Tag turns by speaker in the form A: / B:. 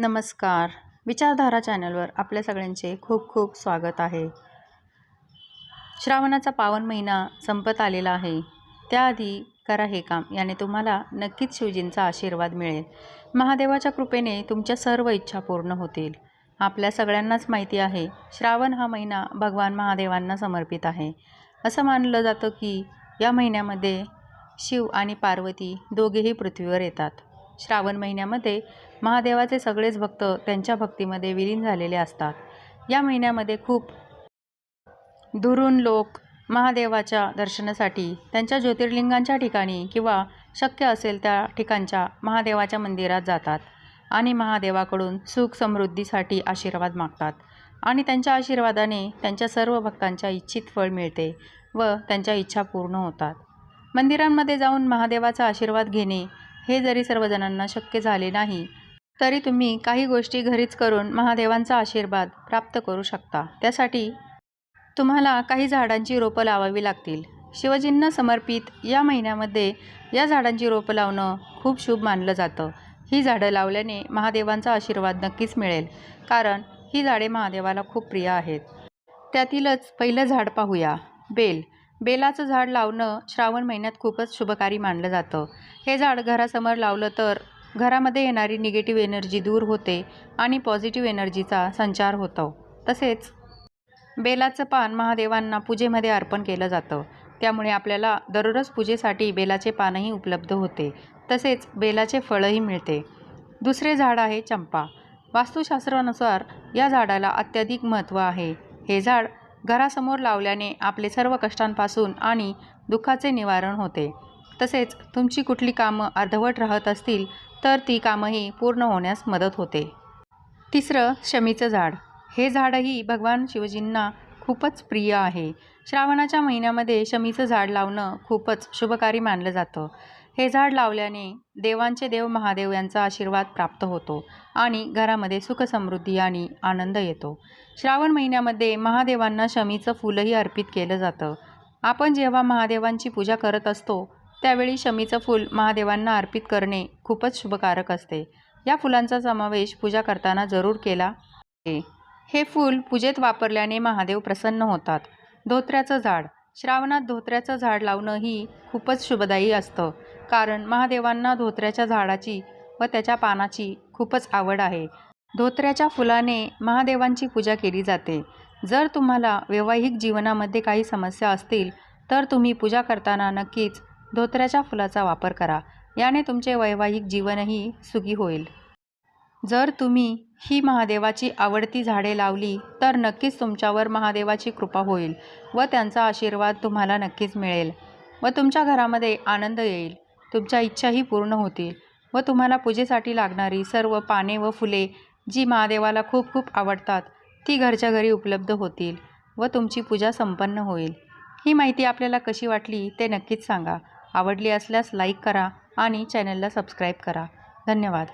A: नमस्कार. विचारधारा चॅनलवर आपल्या सगळ्यांचे खूप खूप स्वागत आहे. श्रावणाचा पावन महिना संपत आलेला आहे. त्याआधी करा हे काम याने तुम्हाला नक्कीच शिवजींचा आशीर्वाद मिळेल. महादेवाच्या कृपेने तुमच्या सर्व इच्छा पूर्ण होतील. आपल्या सगळ्यांनाच माहिती आहे श्रावण हा महिना भगवान महादेवांना समर्पित आहे. असं मानलं जातं की या महिन्यामध्ये शिव आणि पार्वती दोघेही पृथ्वीवर येतात. श्रावण महिन्यामध्ये महादेवाचे सगळेच भक्त त्यांच्या भक्तीमध्ये विलीन झालेले असतात. या महिन्यामध्ये खूप दुरून लोक महादेवाच्या दर्शनासाठी त्यांच्या ज्योतिर्लिंगांच्या ठिकाणी किंवा शक्य असेल त्या ठिकाणच्या महादेवाच्या मंदिरात जातात आणि महादेवाकडून सुख समृद्धीसाठी आशीर्वाद मागतात आणि त्यांच्या आशीर्वादाने त्यांच्या सर्व भक्तांच्या इच्छित फळ मिळते व त्यांच्या इच्छा पूर्ण होतात. मंदिरांमध्ये जाऊन महादेवाचा आशीर्वाद घेणे हे जरी सर्वजणांना शक्य झाले नाही तरी तुम्ही काही गोष्टी घरीच करून महादेवांचा आशीर्वाद प्राप्त करू शकता. त्यासाठी तुम्हाला काही झाडांची रोपं लावावी लागतील. शिवजींना समर्पित या महिन्यामध्ये या झाडांची रोपं लावणं खूप शुभ मानलं जातं. ही झाडं लावल्याने महादेवांचा आशीर्वाद नक्कीच मिळेल कारण ही झाडे महादेवाला खूप प्रिय आहेत. त्यातीलच पहिलं झाड पाहूया. बेल. बेलाचं झाड लावणं श्रावण महिन्यात खूपच शुभकारी मानलं जातं. हे झाड घरासमोर लावलं तर घरामध्ये येणारी निगेटिव्ह एनर्जी दूर होते आणि पॉझिटिव्ह एनर्जीचा संचार होतो. तसेच बेलाचं पान महादेवांना पूजेमध्ये अर्पण केलं जातं. त्यामुळे आपल्याला दररोज पूजेसाठी बेलाचे पानही उपलब्ध होते. तसेच बेलाचे फळंही मिळते. दुसरे झाड आहे चंपा. वास्तुशास्त्रानुसार या झाडाला अत्याधिक महत्त्व आहे. हे झाड घरासमोर लावल्याने आपले सर्व कष्टांपासून आणि दुःखाचे निवारण होते. तसेच तुमची कुठली कामं अर्धवट राहत असतील तर ती कामंही पूर्ण होण्यास मदत होते. तिसरं शमीचं झाड. हे झाडही भगवान शिवजींना खूपच प्रिय आहे. श्रावणाच्या महिन्यामध्ये शमीचं झाड लावणं खूपच शुभकारी मानलं जातं. हे झाड लावल्याने देवांचे देव महादेव यांचा आशीर्वाद प्राप्त होतो आणि घरामध्ये सुखसमृद्धी आणि आनंद येतो. श्रावण महिन्यामध्ये महादेवांना शमीचं फुलंही अर्पित केलं जातं. आपण जेव्हा महादेवांची पूजा करत असतो त्यावेळी शमीचं फूल महादेवांना अर्पित करणे खूपच शुभकारक असते. या फुलांचा समावेश पूजा करताना जरूर केला आहे हे फूल पूजेत वापरल्याने महादेव प्रसन्न होतात. धोत्र्याचं झाड श्रावणात धोत्र्याचं झाड लावणं ही खूपच शुभदायी असतं. कारण महादेवांना धोत्र्याच्या झाडाची व त्याच्या पानाची खूपच आवड आहे. धोत्र्याच्या फुलाने महादेवांची पूजा केली जाते. जर तुम्हाला वैवाहिक जीवनामध्ये काही समस्या असतील तर तुम्ही पूजा करताना नक्कीच धोत्र्याच्या फुलाचा वापर करा. याने तुमचे वैवाहिक जीवनही सुखी होईल. जर तुम्ही ही महादेवाची आवडती झाडे लावली तर नक्कीच तुमच्यावर महादेवाची कृपा होईल व त्यांचा आशीर्वाद तुम्हाला नक्कीच मिळेल व तुमच्या घरामध्ये आनंद येईल. तुमच्या इच्छाही पूर्ण होतील व तुम्हाला पूजेसाठी लागणारी सर्व पाने व फुले जी महादेवाला खूप खूप आवडतात ती घरच्या घरी उपलब्ध होतील व तुमची पूजा संपन्न होईल. ही माहिती आपल्याला कशी वाटली ते नक्कीच सांगा. आवडली असल्यास लाईक करा आणि चॅनलला सबस्क्राईब करा. धन्यवाद.